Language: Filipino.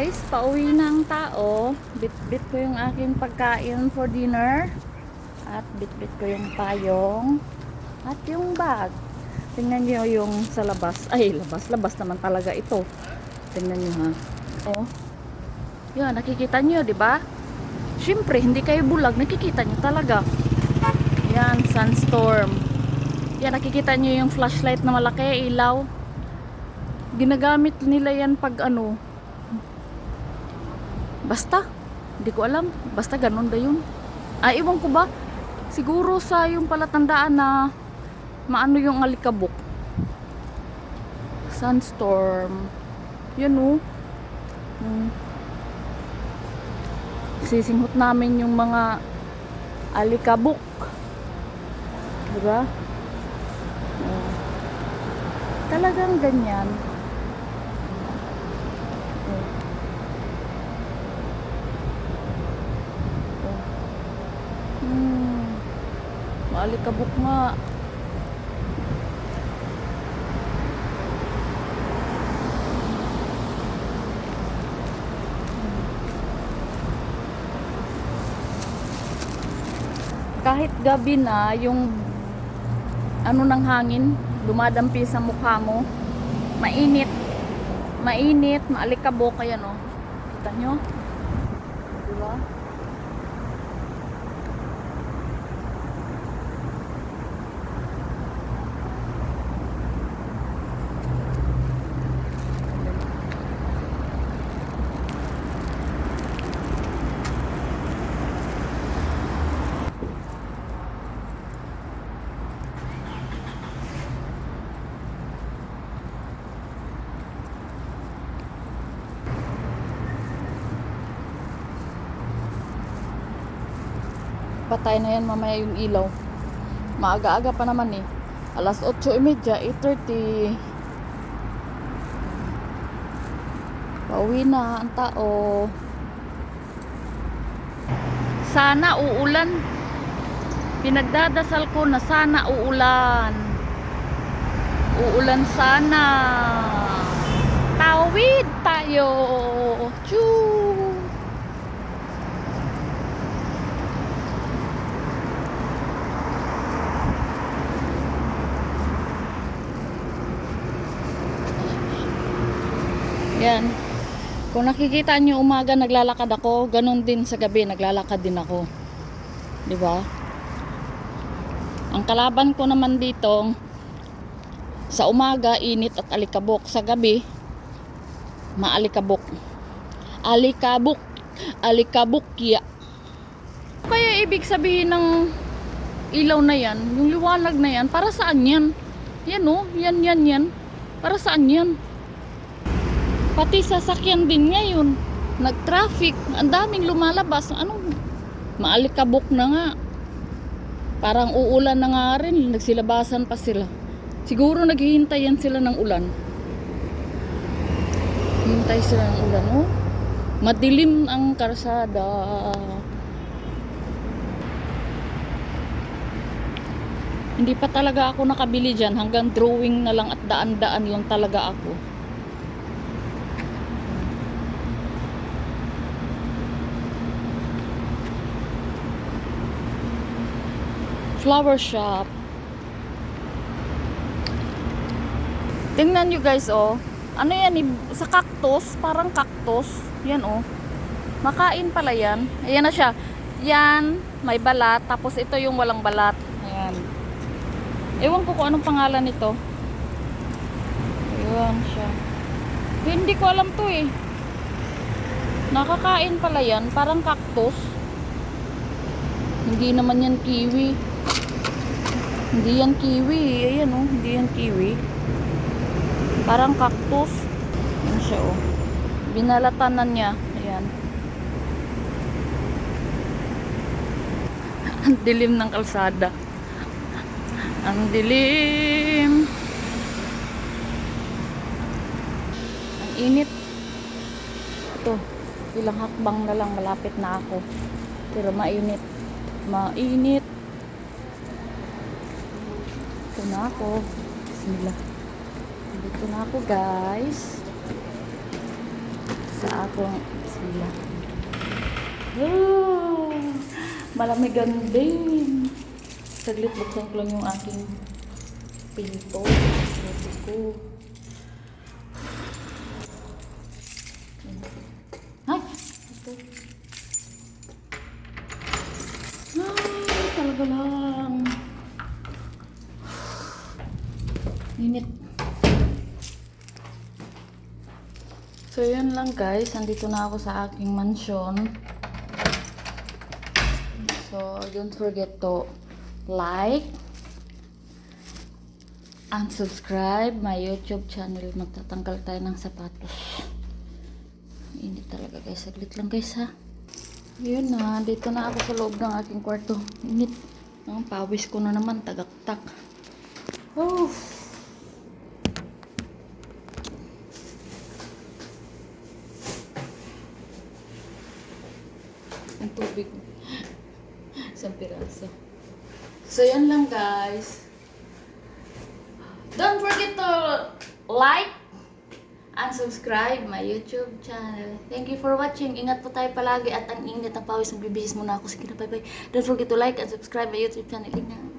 guys, pauwi ang tao. Bit-bit ko yung aking pagkain for dinner. At bit-bit ko yung payong. At yung bag. Tingnan nyo yung sa labas. Ay, labas. Labas naman talaga ito. Tingnan nyo ha. Oh. Yan, nakikita nyo, di ba? Siyempre, hindi kayo bulag. Nakikita nyo talaga. Yan, sunstorm. Yan, nakikita nyo yung flashlight na malaki, ilaw. Ginagamit nila yan pag ano. Basta. Hindi ko alam. Basta ganun ba yun? Ay, iwan ko ba? Siguro sa yung palatandaan na maano yung alikabok. Sunstorm. Yan o. Hmm. Sisinghot namin yung mga alikabok. Diba? Oh. Talagang ganyan. Oh. Oh. Hmm. Maalikabok nga. Kahit gabi na, yung ano ng hangin, dumadampi sa mukha mo. Mainit. Mainit, maalikabok, ayan o. Kita nyo? Diba? Patay na yan mamaya yung ilaw. Maaga-aga pa naman eh. Alas 8.30, 8.30. Pauwi na ang tao. Sana uulan. Pinagdadasal ko na sana uulan. Uulan sana. Tawid tayo. Choo! Yan. Kung nakikita nyo umaga naglalakad ako, ganun din sa gabi naglalakad din ako. 'Di ba? Ang kalaban ko naman dito sa umaga init at alikabok, sa gabi maalikabok. Alikabok, alikabukya. Kaya ibig sabihin ng ilaw na yan, yung liwanag na yan, para saan yan? Yan oh, yan yan yan. Para saan yan? Pati sasakyan din ngayon. Nag-traffic. Ang daming lumalabas. Anong maalikabok na nga. Parang uulan na nga rin. Nagsilabasan pa sila. Siguro naghihintayan sila ng ulan. Hintay sila ng ulan. Oh. Madilim ang karsada. Hindi pa talaga ako nakabili dyan. Hanggang drawing na lang at daan-daan lang talaga ako. Flower shop. Tingnan nyo guys, oh. Ano yan, sa cactus, parang cactus. Yan, oh. Makain pala yan. Ayan na siya. Yan, may balat. Tapos ito yung walang balat. Ayan. Ewan ko kung anong pangalan nito. Ayan siya. Hindi ko alam to eh. Nakakain pala yan. Parang cactus. Hindi naman yan kiwi. Hindi yan kiwi. Ayan oh, hindi yan kiwi. Parang cactus. Yan siya oh. Binalatan na niya. Ayan. Ang dilim ng kalsada. Ang dilim. Ang init. Ito. Ilang hakbang na lang malapit na ako. Pero mainit. Mainit. Dito na ako. Bismillah. Dito na ako, guys. sa akong sila. Oh, malamigan din. Saglit buksan ko lang yung aking pinto. Pinto ko. Ay! Ito. Ay, talaga lang. Init. So, yun lang guys. Nandito na ako sa aking mansion. So, don't forget to like and subscribe my YouTube channel. Magtatanggal tayo ng sapatos. Init talaga guys. Saglit lang guys ha. Yun na. Dito na ako sa loob ng aking kwarto. Init. Ang pawis ko na naman. Tagaktak. Oh. Ang tubig. Isang piraso. So, yan lang guys. Don't forget to like and subscribe my YouTube channel. Thank you for watching. Ingat po tayo palagi at ang init ang pawis. Magbibihis muna ako. Sige na, bye-bye. Don't forget to like and subscribe my YouTube channel. Ingat.